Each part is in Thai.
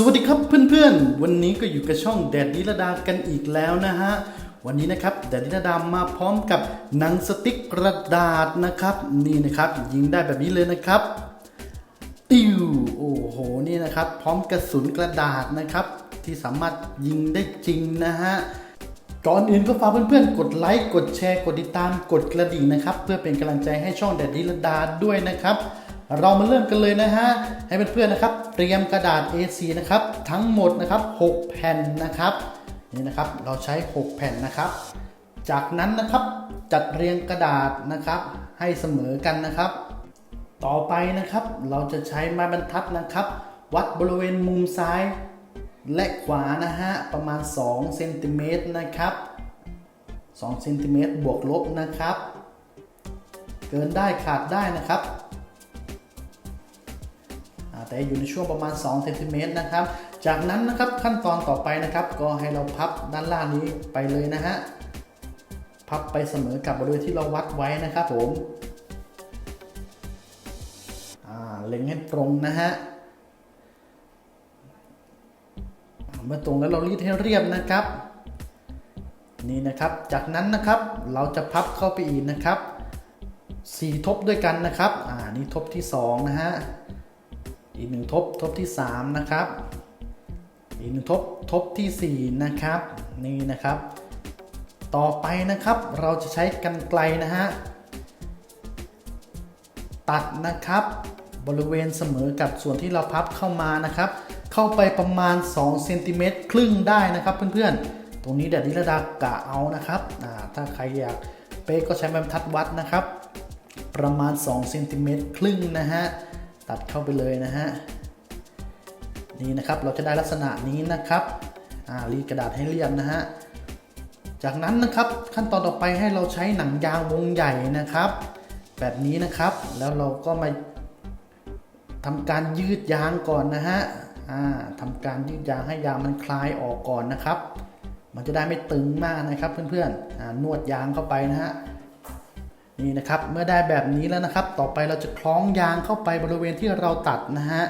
สวัสดีครับเพื่อนๆ วันนี้ก็อยู่กับช่องแดดดิลดากันอีกแล้วนะฮะ วันนี้นะครับแดดดิลดามาพร้อมกับหนังสติ๊กกระดาษนะครับ นี่นะครับยิงได้แบบนี้เลยนะครับ ติวโอ้โหนี่นะครับ พร้อมกระสุนกระดาษนะครับ ที่สามารถยิงได้จริงนะฮะก่อนอื่นก็ฝากเพื่อนๆ กดไลค์กดแชร์กดติดตามกดกระดิ่งนะครับ เพื่อเป็นกำลังใจให้ช่องแดดดิลดาด้วยนะครับ เรามาเริ่มกันเลยนะฮะ ให้เพื่อนๆนะครับ เตรียมกระดาษ A4 นะครับ ทั้งหมดนะครับ 6 แผ่นนะครับ นี่นะครับ เราใช้ 6 แผ่นนะครับ จากนั้นนะครับ จัดเรียงกระดาษนะครับ ให้เสมอกันนะครับ ต่อไปนะครับ เราจะใช้ไม้บรรทัดนะครับ วัดบริเวณมุมซ้าย และขวานะฮะ ประมาณ2เซนติเมตรนะครับ2เซนติเมตรบวกลบนะครับ เกินได้ขาดได้นะครับ แต่อยู่ในช่วงประมาณ2เซนติเมตรนะครับ จากนั้นนะครับขั้นตอนต่อไปนะครับ ก็ให้เราพับด้านล่างนี้ไปเลยนะฮะพับไปเสมอกับบริเวณที่เราวัดไว้นะครับผมเล็งให้ตรงนะฮะเมื่อตรงแล้วเรารีดให้เรียบนะครับ นี่นะครับ จากนั้นนะครับเราจะพับเข้าไปอีกนะครับสี่ทบด้วยกันนะครับ อ่า นี่ทบที่สองนะฮะ อีกหนึ่งทบทบที่สามนะครับ อีกหนึ่งทบทบที่สี่นะครับ นี่นะครับ ต่อไปนะครับเราจะใช้กันไกลนะฮะ ตัดนะครับบริเวณเสมอกับส่วนที่เราพับเข้ามานะครับ เข้าไปประมาณ2เซนติเมตรครึ่งได้นะครับเพื่อนๆ ตรงนี้เดี๋ยวนิรดากะเอานะครับอ่าถ้าใครอยากเป๊กก็ใช้ไม้บรรทัดวัดนะครับ ประมาณ2เซนติเมตรครึ่งนะฮะ ตัดเข้าไปเลยนะฮะนี่นะครับเราจะได้ลักษณะนี้นะครับอ่ารีดกระดาษให้เรียบนะฮะจากนั้นนะครับขั้นตอนต่อไปให้เราใช้หนังยางวงใหญ่นะครับ แบบนี้นะครับแล้วเราก็มาทำการยืดยางก่อนนะฮะอ่าทำการยืดยางให้ยางมันคลายออกก่อนนะครับ มันจะได้ไม่ตึงมากนะครับเพื่อนๆอ่านวดยางเข้าไปนะฮะ นี่นะครับเมื่อได้แบบนี้แล้วนะครับ ต่อไปเราจะคล้องยางเข้าไปบริเวณที่เราตัดนะฮะ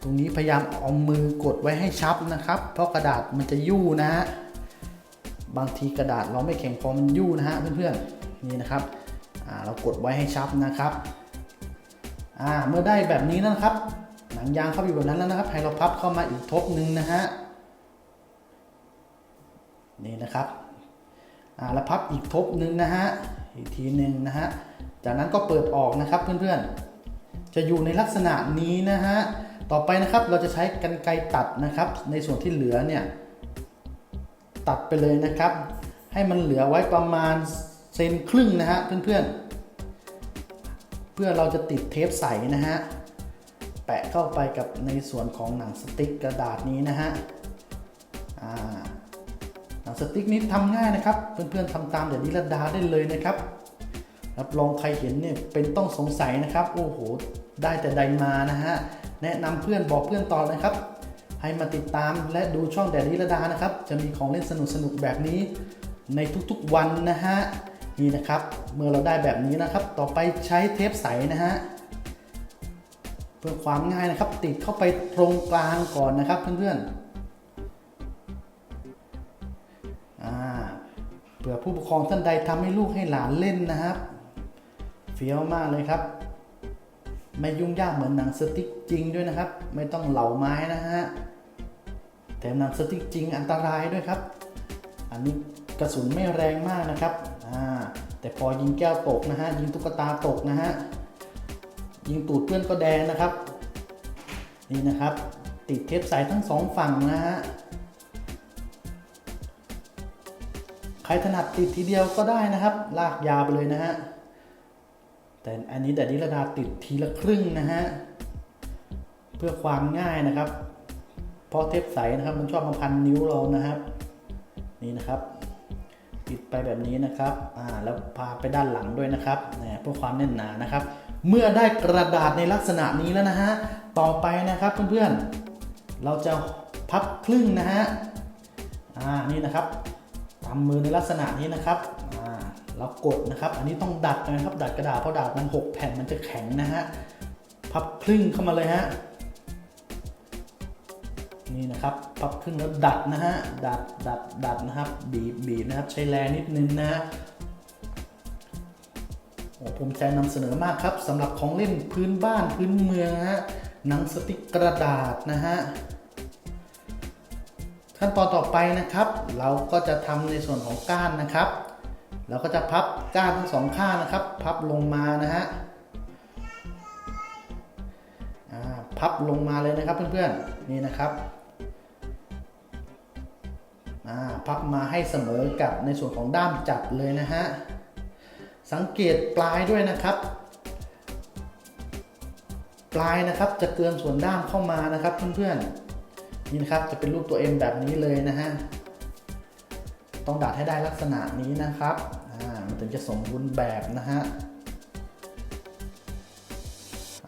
ตรงนี้พยายามเอามือกดไว้ให้ชับนะครับ เพราะกระดาษมันจะยู่นะฮะบางทีกระดาษเราไม่แข็งพอมันยู่นะฮะเพื่อนๆนี่นะครับเรากดไว้ให้ชับนะครับเมื่อได้แบบนี้นะครับ หนังยางเข้าไปอยู่แบบนั้นแล้วนะครับให้เราพับเข้ามาอีกทบหนึ่งนะฮะนี่นะครับอ่าแล้วพับอีกทบหนึ่งนะฮะ อีกทีหนึ่งนะฮะ จากนั้นก็เปิดออกนะครับเพื่อนๆ จะอยู่ในลักษณะนี้นะฮะ ต่อไปนะครับเราจะใช้กรรไกรตัดนะครับ ในส่วนที่เหลือเนี่ยตัดไปเลยนะครับ ให้มันเหลือไว้ประมาณเซนครึ่งนะฮะเพื่อนๆ เพื่อเราจะติดเทปใสนะฮะแปะเข้าไปกับในส่วนของหนังสติ๊กกระดาษนี้นะฮะอ่า สติ๊กนี้ทำง่ายนะครับ เพื่อนๆทำตามเดี๋ยวนี้ระดาได้เลยนะครับ รับรองใครเห็นเนี่ยเป็นต้องสงสัยนะครับ โอ้โห ได้แต่ใดมานะฮะ แนะนำเพื่อนบอกเพื่อนต่อนะครับ ให้มาติดตามและดูช่องแดดนิรดานะครับ จะมีของเล่นสนุกๆแบบนี้ ในทุกๆวันนะฮะ นี่นะครับ เมื่อเราได้แบบนี้นะครับ ต่อไปใช้เทปใสนะฮะเพื่อความง่ายนะครับ ติดเข้าไปตรงกลางก่อนนะครับเพื่อนๆ เผื่อผู้ปกครองท่านใดทำให้ลูกให้หลานเล่นนะครับ เฟี้ยวมากเลยครับ ไม่ยุ่งยากเหมือนหนังสติ๊กจริงด้วยนะครับ ไม่ต้องเหลาไม้นะฮะแถมหนังสติ๊กจริงอันตรายด้วยครับ อันนี้กระสุนไม่แรงมากนะครับแต่พอยิงแก้วตกนะฮะยิงตุ๊กตาตกนะฮะยิงตูดเพื่อนก็แดงนะครับ นี่นะครับ ติดเทปใสทั้งสองฝั่งนะฮะ ใครถนัดติดทีเดียวก็ได้นะครับ ลากยาวไปเลยนะฮะแต่อันนี้แต่นิรดาติดทีละครึ่งนะฮะเพื่อความง่ายนะครับ เพราะเทปใสนะครับมันชอบมาพันนิ้วเรานะครับ นี่นะครับ ติดไปแบบนี้นะครับอ่าแล้วพาไปด้านหลังด้วยนะครับเนี่ยเพื่อความแน่นหนานะครับ เมื่อได้กระดาษในลักษณะนี้แล้วนะฮะต่อไปนะครับเพื่อนๆเราจะพับครึ่งนะฮะอ่านี่นะครับ ทำมือในลักษณะนี้นะครับเรากดนะครับ อันนี้ต้องดัดนะครับ ดัดกระดาษเพราะดาษมัน 6 แผ่นมันจะแข็งนะฮะ พับครึ่งเข้ามาเลยฮะ นี่นะครับ พับครึ่งแล้วดัดนะฮะ ดัด ดัด ดัดนะครับ บีบ บีบนะครับ ใช้แรงนิดนึงนะฮะโอ้ภูมิใจนำเสนอมากครับสำหรับของเล่นพื้นบ้านพื้นเมืองนะฮะ หนังสติกกระดาษนะฮะ ขั้นตอนต่อไปนะครับ เราก็จะทำในส่วนของก้านนะครับ เราก็จะพับก้านทั้งสองข้างนะครับ พับลงมานะฮะพับลงมาเลยนะครับเพื่อนๆนี่นะครับพับมาให้เสมอกับในส่วนของด้ามจับเลยนะฮะสังเกตปลายด้วยนะครับ ปลายนะครับจะเกินส่วนด้ามเข้ามานะครับเพื่อนๆ นี่นะครับจะเป็นรูปตัว M แบบนี้เลยนะฮะต้องดัดให้ได้ลักษณะนี้นะครับอ่ามันถึงจะสมบูรณ์แบบนะฮะ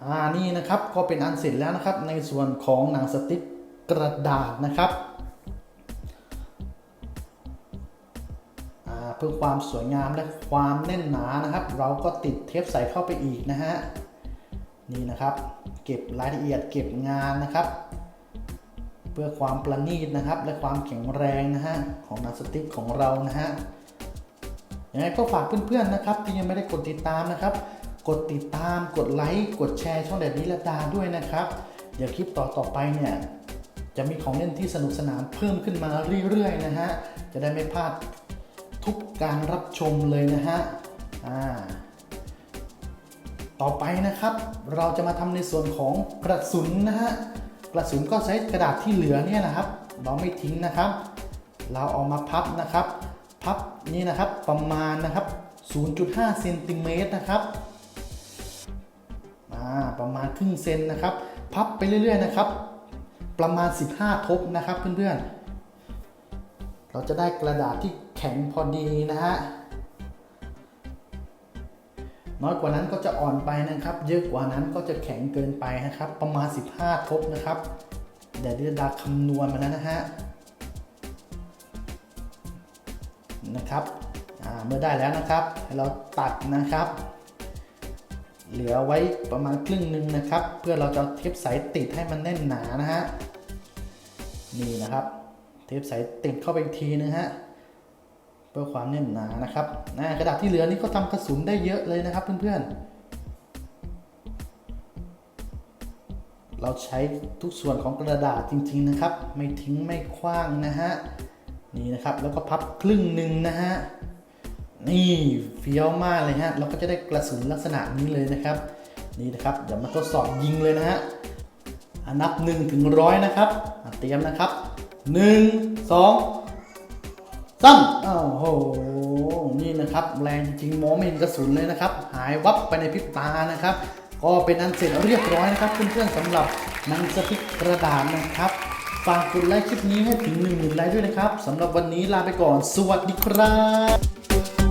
อ่านี่นะครับก็เป็นอันเสร็จแล้วนะครับ ในส่วนของหนังสติ๊กกระดาษนะครับอ่าเพื่อความสวยงามและความแน่นหนานะครับ เราก็ติดเทปใส่เข้าไปอีกนะฮะนี่นะครับ เก็บรายละเอียดเก็บงานนะครับ เพื่อความประณีตนะครับ และความแข็งแรงนะฮะของหนังสติ๊กของเรานะฮะยังไงก็ฝากเพื่อนๆนะครับ ที่ยังไม่ได้กดติดตามนะครับ กดติดตามกดไลค์กดแชร์ช่องแดดนิรดาด้วยนะครับเดี๋ยวคลิปต่อต่อไปเนี่ยจะมีของเล่นที่สนุกสนานเพิ่มขึ้นมาเรื่อยๆนะฮะจะได้ไม่พลาดทุกการรับชมเลยนะฮะอ่าต่อไปนะครับ เราจะมาทำในส่วนของกระสุนนะฮะ กระสุนก็ใช้กระดาษที่เหลือเนี่ยนะครับ เราไม่ทิ้งนะครับ เราเอามาพับนะครับ พับนี่นะครับประมาณนะครับ 0.5เซนติเมตรนะครับอ่าประมาณครึ่งเซนนะครับ พับไปเรื่อยๆนะครับ ประมาณ 15 ทบนะครับเพื่อนๆ เราจะได้กระดาษที่แข็งพอดีนะฮะ น้อยกว่านั้นก็จะอ่อนไปนะครับ เยอะกว่านั้นก็จะแข็งเกินไปนะครับ ประมาณ 15 ทบนะครับ เดี๋ยวดิดาคำนวณมาแล้วนะฮะนะครับเมื่อได้แล้วนะครับเราตัดนะครับ เหลือไว้ประมาณครึ่งหนึ่งนะครับ เพื่อเราจะเทปใสติดให้มันแน่นหนานะฮะนี่นะครับ เทปใสติดเข้าไปอีกทีนึงฮะ เพื่อความแน่นหนานะครับนะกระดาษที่เหลือนี่ก็ทำกระสุนได้เยอะเลยนะครับเพื่อนๆ เราใช้ทุกส่วนของกระดาษจริง ๆนะครับ ไม่ทิ้งไม่คว้างนะฮะนี่นะครับแล้วก็พับครึ่งหนึ่งนะฮะนี่เฟี้ยวมากเลยฮะเราก็จะได้กระสุนลักษณะนี้เลยนะครับนี่นะครับเดี๋ยวมาทดสอบยิงเลยนะฮะนับ1ถึงร้อยนะครับเตรียมนะครับ 1 2 3อ้าวโห นี่นะครับแรงจริงๆมองไม่เห็นกระสุนเลยนะครับ หายวับไปในพริบตานะครับ ก็เป็นอันเสร็จเรียบร้อยนะครับเพื่อนๆสำหรับหนังสติ๊กกระดาษนะครับ ฝากกดไลค์คลิปนี้ให้ถึง1 0,000ไลค์ด้วยนะครับสำหรับวันนี้ลาไปก่อน สวัสดีครับ